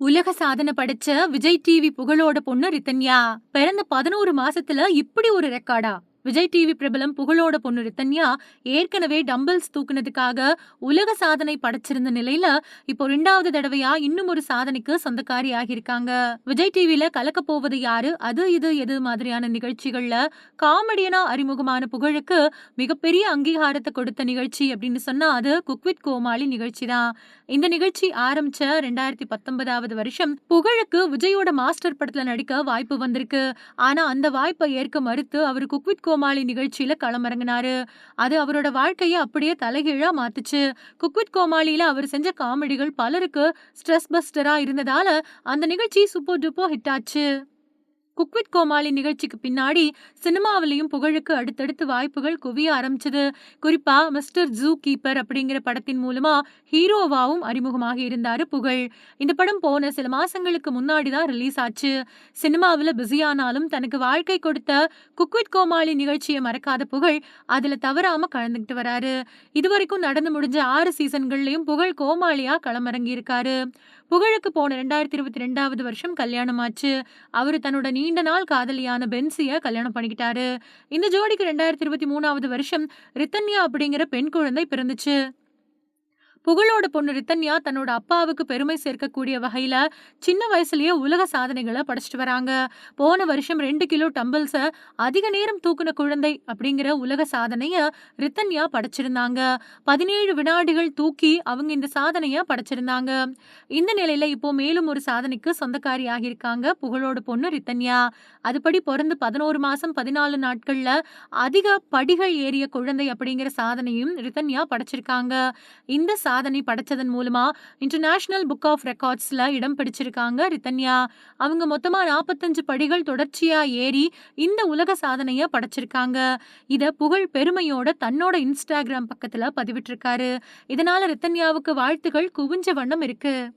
உலக சாதனை படைச்ச விஜய் டிவி புகழோட பொண்ணு ரித்தன்யா. பிறந்த பதினோரு மாசத்துல இப்படி ஒரு ரெக்கார்டா? விஜய் டிவி பிரபலம் புகழோட பொண்ணு ரித்தன்யா ஏற்கனவே டம்பிள்ஸ் தூக்குனதுக்காக உலக சாதனை படைச்சிருந்த நிலையில இப்போ ரெண்டாவது தடவையா இன்னும் ஒரு சாதனைக்கு சொந்தக்காரி ஆகியிருக்காங்க. விஜய் டிவில கலக்க போவது யாரு? அது இது எது மாதிரியான நிகழ்ச்சிகள்ல காமெடியனா அறிமுகமான புகழுக்கு மிகப்பெரிய அங்கீகாரத்தை கொடுத்த நிகழ்ச்சி அப்படின்னு சொன்னா அது குக்வித் கோமாளி நிகழ்ச்சி தான் இந்த நிகழ்ச்சி ஆரம்பிச்ச ரெண்டாயிரத்தி பத்தொன்பதாவது வருஷம் புகழுக்கு விஜயோட மாஸ்டர் படத்துல நடிக்க வாய்ப்பு வந்திருக்கு. ஆனா அந்த வாய்ப்பை ஏற்க மறுத்து அவர் குக்வித் கோமாளி நிகழ்ச்சியில களமிறங்கினாரு. அது அவரோட வாழ்க்கையை அப்படியே தலைகீழா மாத்துச்சு. குக்வித் கோமாளியில அவர் செஞ்ச காமெடிகள் பலருக்கு ஸ்ட்ரெஸ் பஸ்டரா இருந்ததால அந்த நிகழ்ச்சி சூப்பர் டூப்போ ஹிட் ஆச்சு. குக்வித் கோமாளி நிகழ்ச்சிக்கு பின்னாடி சினிமாவிலையும் புகழுக்கு அடுத்தடுத்து வாய்ப்புகள் குவிய ஆரம்பிச்சது. குறிப்பா மிஸ்டர் ஜூ கீப்பர் அப்படிங்கிற படத்தின் மூலமா ஹீரோவாவும் அறிமுகமாக இருந்தாரு புகழ். இந்த படம் போன சில மாசங்களுக்கு முன்னாடி தான் ரிலீஸ் ஆச்சு. சினிமாவில் பிஸியானாலும் தனக்கு வாழ்க்கை கொடுத்த குக்வித் கோமாளி நிகழ்ச்சியை மறக்காத புகழ் அதுல தவறாம கலந்துக்கிட்டு வராரு. இதுவரைக்கும் நடந்து முடிஞ்ச ஆறு சீசன்கள்லயும் புகழ் கோமாளியா களமிறங்கி இருக்காரு புகழுக்கு போன ரெண்டாயிரத்தி இருபத்தி ரெண்டாவது வருஷம் கல்யாணம் ஆச்சு அவரு தன்னோட நீண்ட நாள் காதலியான பென்சிய கல்யாணம் பண்ணிக்கிட்டாரு. இந்த ஜோடிக்கு ரெண்டாயிரத்தி இருபத்தி மூணாவது வருஷம் ரித்தன்யா அப்படிங்கிற பெண் குழந்தை பிறந்துச்சு. புகழோட பொண்ணு ரித்தன்யா தன்னோட அப்பாவுக்கு பெருமை சேர்க்கக்கூடிய வகையில சின்ன வயசுலயே உலக சாதனைகளை படைச்சிட்டு வராங்க. போன வருஷம் ரெண்டு கிலோ டம்பிள்ஸ அதிக நேரம் தூக்குன குழந்தை அப்படிங்கிற உலக சாதனைய ரித்தன்யா படைச்சிருந்தாங்க. பதினேழு வினாடிகள் தூக்கி அவங்க இந்த சாதனைய படைச்சிருந்தாங்க. இந்த நிலையில இப்போ மேலும் ஒரு சாதனைக்கு சொந்தக்காரி ஆகியிருக்காங்க புகழோட பொண்ணு ரித்தன்யா. அதுபடி பிறந்து பதினோரு மாசம் பதினாலு நாட்கள்ல அதிக படிகள் ஏறிய குழந்தை அப்படிங்கிற சாதனையும் ரித்தன்யா படைச்சிருக்காங்க. இந்த சாதனை படைச்சதன் மூலமா இன்டர்நேஷனல் புக் ஆஃப் ரெக்கார்ட்ஸ்ல இடம் பிடிச்சிருக்காங்க ரித்தன்யா. அவங்க மொத்தமா நாற்பத்தஞ்சு படிகள் தொடர்ச்சியா ஏறி இந்த உலக சாதனைய படைச்சிருக்காங்க. இத புகழ் பெருமையோட தன்னோட இன்ஸ்டாகிராம் பக்கத்துல பதிவிட்டிருக்காரு. இதனால ரித்தன்யாவுக்கு வாழ்த்துகள் குவிஞ்ச வண்ணம் இருக்கு.